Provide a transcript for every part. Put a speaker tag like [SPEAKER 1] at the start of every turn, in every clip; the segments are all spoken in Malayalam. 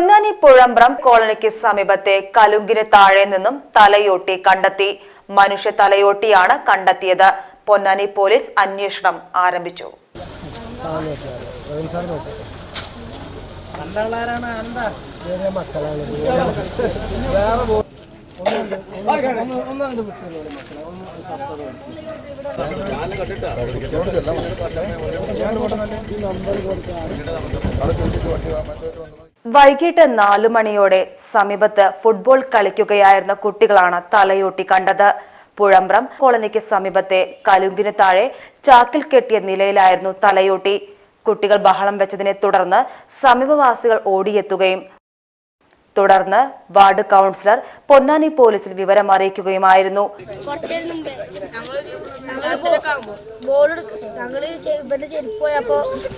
[SPEAKER 1] പൊന്നാനി പുഴമ്പ്രം കോളനിക്ക് സമീപത്തെ കലുങ്കിന് താഴെ നിന്നും തലയോട്ടി കണ്ടെത്തി മനുഷ്യ തലയോട്ടിയാണ് കണ്ടെത്തിയത് പൊന്നാനി പോലീസ് അന്വേഷണം ആരംഭിച്ചു വൈകിട്ട് നാലു മണിയോടെ സമീപത്ത് ഫുട്ബോൾ കളിക്കുകയായിരുന്ന കുട്ടികളാണ് തലയോട്ടി കണ്ടത്. പുഴമ്പ്രം കോളനിക്ക് സമീപത്തെ കലുങ്കിന് താഴെ ചാക്കിൽ കെട്ടിയ നിലയിലായിരുന്നു തലയോട്ടി. കുട്ടികൾ ബഹളം വെച്ചതിനെ തുടർന്ന് സമീപവാസികൾ ഓടിയെത്തുകയും തുടർന്ന് വാർഡ് കൗൺസിലർ പൊന്നാനി പോലീസിൽ വിവരം അറിയിക്കുകയുമായിരുന്നു.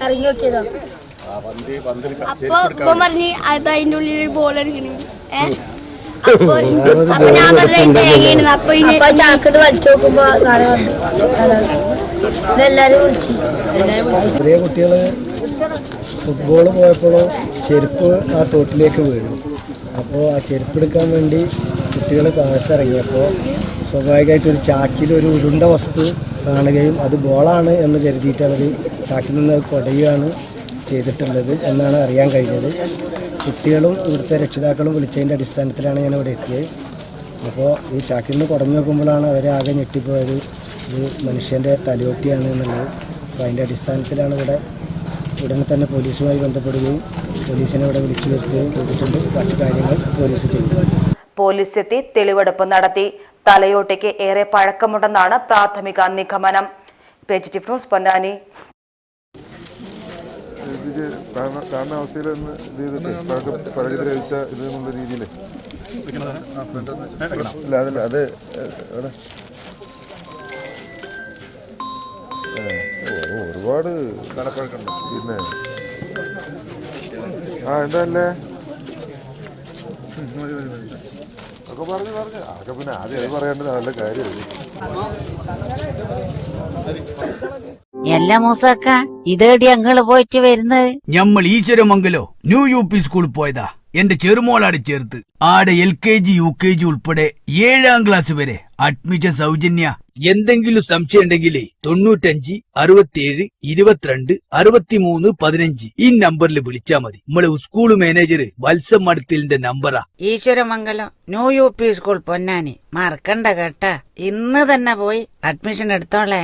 [SPEAKER 2] ഇറങ്ങി നോക്കിയതാ. അപ്പൊ ഇപ്പൊ പറഞ്ഞ് അത് അതിന്റെ ഉള്ളിൽ ഒരു ബോൾ ഏ? അപ്പൊ അപ്പൊ ഞാൻ വെറുതെ തേങ്ങയാണ് അപ്പൊ അപ്പൊ ചാക്കിട്ട് വലിച്ചു നോക്കുമ്പോ സാധനം ഇതെല്ലാരും വിളിച്ചു.
[SPEAKER 3] ചെറിയ കുട്ടികൾ ഫുട്ബോൾ പോയപ്പോൾ ചെരുപ്പ് ആ തോട്ടിലേക്ക് വീണു. അപ്പോൾ ആ ചെരുപ്പ് എടുക്കാൻ വേണ്ടി കുട്ടികൾ താഴത്തിറങ്ങിയപ്പോൾ സ്വാഭാവികമായിട്ട് ഒരു ചാക്കിൽ ഒരു ഉരുണ്ട വസ്തു കാണുകയും അത് ബോളാണ് എന്ന് കരുതിയിട്ട് അവർ ചാക്കിൽ നിന്ന് കുടയുകയാണ്. ചെയ്തിട്ടുള്ളത് എന്നാണ് അറിയാൻ കഴിഞ്ഞത്. കുട്ടികളും ഇവിടുത്തെ രക്ഷിതാക്കളും വിളിച്ചതിന്റെ അടിസ്ഥാനത്തിലാണ് ഞാൻ ഇവിടെ എത്തിയത്. അപ്പോൾ ഈ ചാക്കിൽ നിന്ന് കുടഞ്ഞു നോക്കുമ്പോഴാണ് അവരെ ആകെ ഞെട്ടിപ്പോയത്. ഇത് മനുഷ്യന്റെ തലയോട്ടിയാണ് എന്നുള്ളത്. അപ്പോൾ അതിന്റെ അടിസ്ഥാനത്തിലാണ് ഇവിടെ ഉടനെ തന്നെ പോലീസുമായി ബന്ധപ്പെടുകയും പോലീസിനെ ഇവിടെ വിളിച്ചു വരുത്തുകയും ചെയ്തിട്ടുണ്ട്. ബാക്കി കാര്യങ്ങൾ പോലീസ് ചെയ്തു.
[SPEAKER 1] പോലീസ് എത്തി തെളിവെടുപ്പ് നടത്തി. തലയോട്ടയ്ക്ക് ഏറെ പഴക്കമുണ്ടെന്നാണ് പ്രാഥമിക നിഗമനം. Page news Ponnani.
[SPEAKER 4] ഇത് കാണുന്ന അവസ്ഥയിൽ ഒന്ന് ഇത് ചെയ്തിട്ട് പഴക്കം പഴകത്തിൽ കഴിച്ച ഇത് എന്നുള്ള രീതിയിൽ ഇല്ല അതല്ല അത് ഒരുപാട് പിന്നെ. ആ എന്താല്ലേ അതൊക്കെ പറഞ്ഞു പറഞ്ഞു. അതൊക്കെ പിന്നെ ആദ്യം അത് പറയേണ്ടത് നല്ല കാര്യമല്ലേ
[SPEAKER 5] എല്ലാ മൂസക്ക ഇതേടി അങ്ങൾ പോയിട്ട് വരുന്നത്?
[SPEAKER 6] ഞമ്മൾ ഈശ്വരമംഗലോ ന്യൂ യു പി സ്കൂളിൽ പോയതാ. എന്റെ ചെറുമോളാട് ചേർത്ത്. ആടെ L K G U K G ഉൾപ്പെടെ ഏഴാം ക്ലാസ് വരെ അഡ്മിഷൻ സൗജന്യ. എന്തെങ്കിലും സംശയം ഉണ്ടെങ്കിലേ തൊണ്ണൂറ്റഞ്ച് അറുപത്തിയേഴ് ഇരുപത്തിരണ്ട് അറുപത്തിമൂന്ന് പതിനഞ്ച് ഈ നമ്പറിൽ വിളിച്ചാ മതി. നമ്മളെ സ്കൂൾ മാനേജർ വത്സം മടത്തിലിന്റെ നമ്പറാ
[SPEAKER 5] Eswaramangalam new U P school Ponnani. മറക്കണ്ട കേട്ടാ. ഇന്ന് തന്നെ പോയി അഡ്മിഷൻ എടുത്തോളേ.